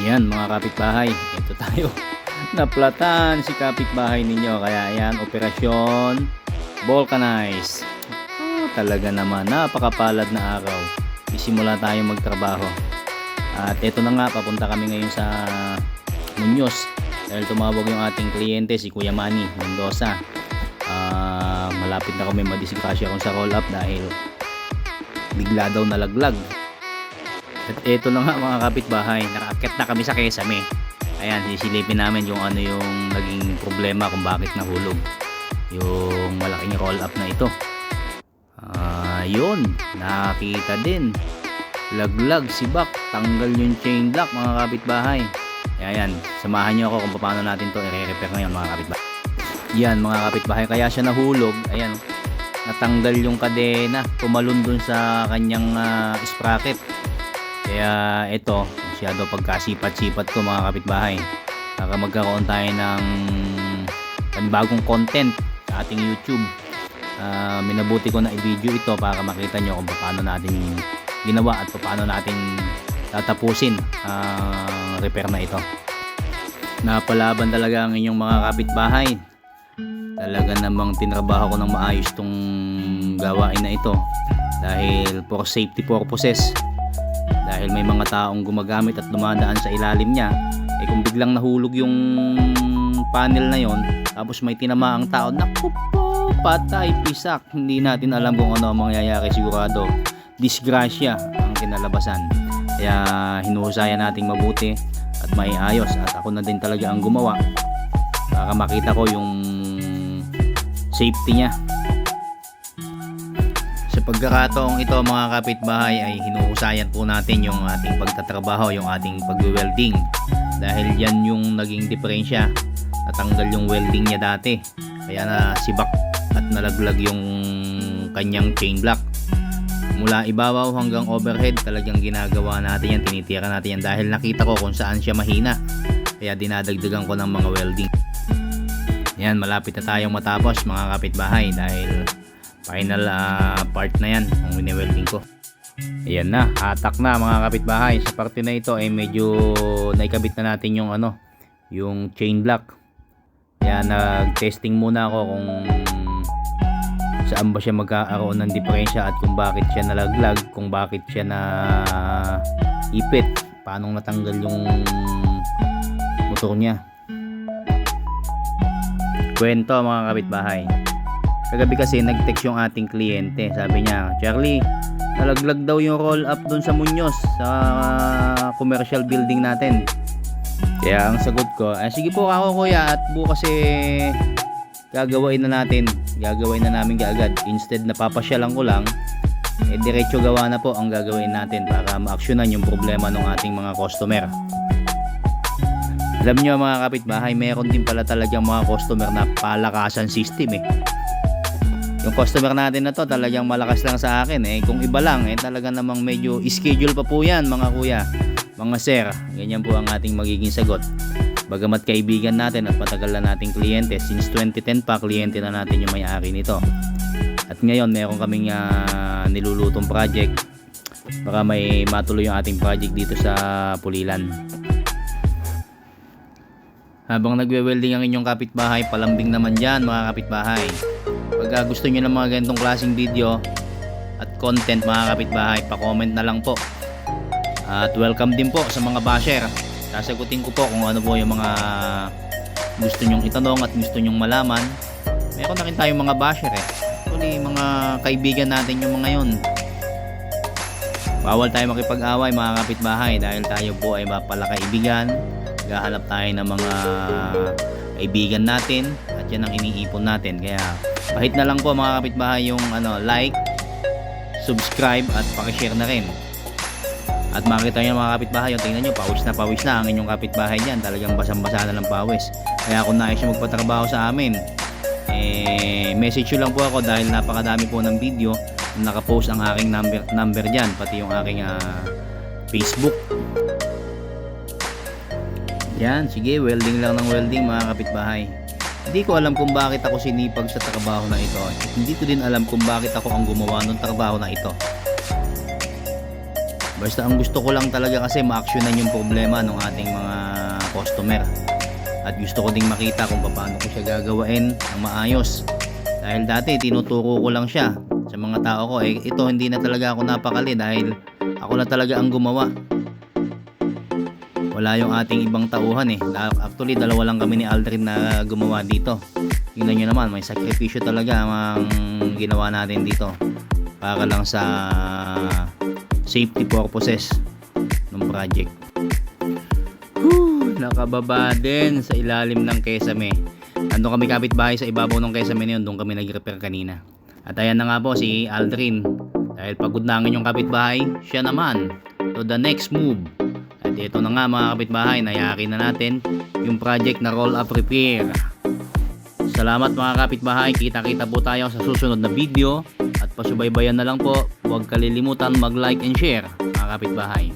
Yan mga kapitbahay, ito tayo. Naplatan si kapitbahay ninyo. Kaya yan, operasyon vulcanize. Oh, talaga naman, napakapalad na araw. Isimula tayo magtrabaho. At ito na nga, papunta kami ngayon sa Muñoz. Dahil tumawag yung ating kliyente, si Kuya Manny Mendoza. Ah, malapit na kami madisgrasya kung sa roll up dahil bigla daw nalaglag. At ito na nga mga kapitbahay, nakaakyat na kami sa Kesame. Ayan, sisilipin namin yung ano yung naging problema kung bakit nahulog. Yung malaking roll up na ito. Ah, yun, nakita din. Laglag, sibak, tanggal yung chain lock mga kapitbahay. Ayan, samahan nyo ako kung paano natin to i-repair ngayon mga kapitbahay. Yan mga kapitbahay, kaya siya nahulog. Ayan, natanggal yung kadena, tumalon dun sa kanyang ah, sprocket. Kaya ito, masyado pagkasipat-sipat ko mga kapitbahay. Para magkaroon tayo ng panibagong content sa ating YouTube. Ah, minabuti ko na i-video ito para makita nyo kung paano natin ginawa at paano natin tatapusin ang repair na ito. Napalaban talaga ang inyong mga kapitbahay. Talaga namang tinrabaho ko ng maayos tong gawain na ito dahil for safety purposes dahil may mga taong gumagamit at dumadaan sa ilalim niya eh kung biglang nahulog yung panel na yon tapos may tinama ang tao naku po patay pisak. Hindi natin alam kung ano ang mangyayari sigurado. Disgrasya ang kinalabasan. Kaya hinuhusayan nating mabuti at maiayos. At ako na din talaga ang gumawa para makita ko yung safety niya sa pagkakataong ito mga kapitbahay ay hinuhusayan po natin yung ating pagtatrabaho, yung ating pag-welding. Dahil yan yung naging diferensya. Natanggal yung welding niya dati. Kaya na sibak at nalaglag yung kanyang chain block. Mula ibabaw hanggang overhead talagang ginagawa natin yan, tinitira natin yan dahil nakita ko kung saan siya mahina. Kaya dinadagdagan ko ng mga welding. Yan, malapit na tayong matapos mga kapitbahay dahil final ah, part na yan ang wini-welding ko. Ayan na hatak na mga kapitbahay. Sa parte na ito ay medyo naikabit na natin yung ano yung chain block. Kaya nag-testing muna ako kung saan ba siya magkakaroon ng diferensya at kung bakit siya nalaglag kung bakit siya na ipit paano natanggal yung motor niya. Kwento mga kapitbahay Kagabi kasi nag-text yung ating kliyente. Sabi niya, Charlie, nalaglag daw yung roll up dun sa Muñoz sa commercial building natin. Kaya ang sagot ko, eh, sige po ako kuya at bukas eh gagawain na natin. Gagawain na namin kaagad. Instead na papasyalan ko lang, eh diretso gawa na po ang gagawin natin para ma-actionan yung problema ng ating mga customer. Alam nyo mga kapitbahay, meron din pala talagang mga customer na palakasan system eh yung customer natin na to talagang malakas lang sa akin eh. Kung iba lang eh talaga namang medyo schedule pa po yan mga kuya mga sir. Ganyan po ang ating magiging sagot. Bagamat kaibigan natin at matagal na nating kliyente since 2010 pa kliyente na natin yung may-ari nito. At ngayon meron kaming uh, nilulutong project. Baka may matuloy yung ating project dito sa Pulilan. Habang nagwe-welding ang inyong kapitbahay palambing naman dyan mga kapitbahay pag gusto nyo ng mga ganitong klaseng video at content mga kapitbahay, pa-comment na lang po. At welcome din po sa mga basher. Sasagutin ko po kung ano po yung mga gusto nyong itanong at gusto nyong malaman. Meron na rin tayong mga basher eh. Actually, mga kaibigan natin yung mga yun. Bawal tayo makipag-away mga kapitbahay dahil tayo po ay mapalakaibigan. Gahanap tayo ng mga kaibigan natin at yan ang iniipon natin. Kaya kahit na lang po mga kapitbahay yung ano, like, subscribe at pakishare na rin. At makita nyo mga kapitbahay, yung tingnan nyo, pawis na pawis na ang inyong kapitbahay dyan. Talagang basang-basa na ng pawis. Kaya kung nais nyo magpatrabaho sa amin, eh, message nyo lang po ako dahil napakadami po ng video na nakapost ang aking number, number dyan, pati yung aking uh, Facebook. Yan, sige, welding lang ng welding mga kapitbahay. Hindi ko alam kung bakit ako sinipag sa trabaho na ito. Hindi ko din alam kung bakit ako ang gumawa ng trabaho na ito. Basta ang gusto ko lang talaga kasi ma-actionan yung problema ng ating mga customer. At gusto ko ding makita kung paano ko siya gagawain ng maayos. Dahil dati tinuturo ko lang siya sa mga tao ko. Eh, ito hindi na talaga ako napakali dahil ako na talaga ang gumawa. Wala yung ating ibang tauhan eh. Actually, dalawa lang kami ni Aldrin na gumawa dito. Tingnan nyo naman, may sakripisyo talaga ang ginawa natin dito. Para lang sa safety purposes ng project. Whew, nakababa din sa ilalim ng kesame. Ando kami kapitbahay sa ibabaw ng kesame na yun, doon kami nag-repair kanina. At ayan na nga po si Aldrin. Dahil pagod na ang inyong kapitbahay, siya naman to the next move. At ito na nga mga kapitbahay, nayaki na natin yung project na roll up repair. Salamat mga kapitbahay, kita-kita po tayo sa susunod na video at pasubaybayan na lang po, huwag kalilimutan mag-like and share mga kapitbahay.